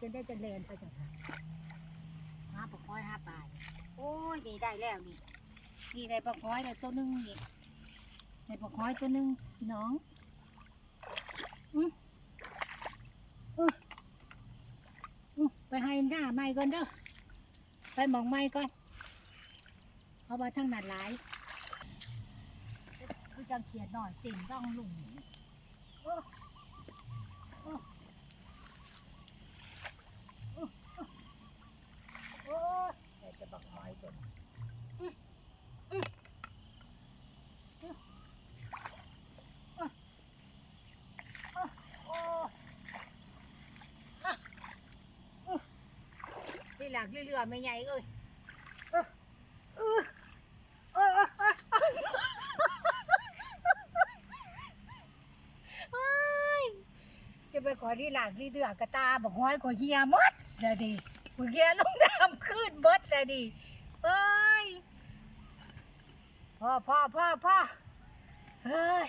จะได้เจะเลนไปจังค่ะหาปลาคอยหาปลาโอ้ยนี่ได้แล้วนี่นี่ได้ปลาคอยได้ตัวหนึงนี่ได้ปลาคอยตัวหนึงพี่น้องอืมอือืมไปให้หน้าไม้ก่อนเด้อไปมองไม้ก่อนเพราะว่าทั้งนั้นหลายคือจังเขียนหน่อยติ่งต้องลุงโอ้โอ้โอ้โอ้ยแต่จะบักหอยตัวนี้อื้ออื้ออื้ออื้ออื้อโอ้อะอื้อนี่ หลักเรือๆไม่ใหญ่เอ้ยเออเออเออเออเอ้ยจะไปขอที่หลังที่เดือกกระตาบอกห้อยขอเฮียหมดเลยดิขอเฮียลงน้ำขึ้นเบิดเลยดิเอ้ยพ่อพ่อพ่อพ่อเฮ้ย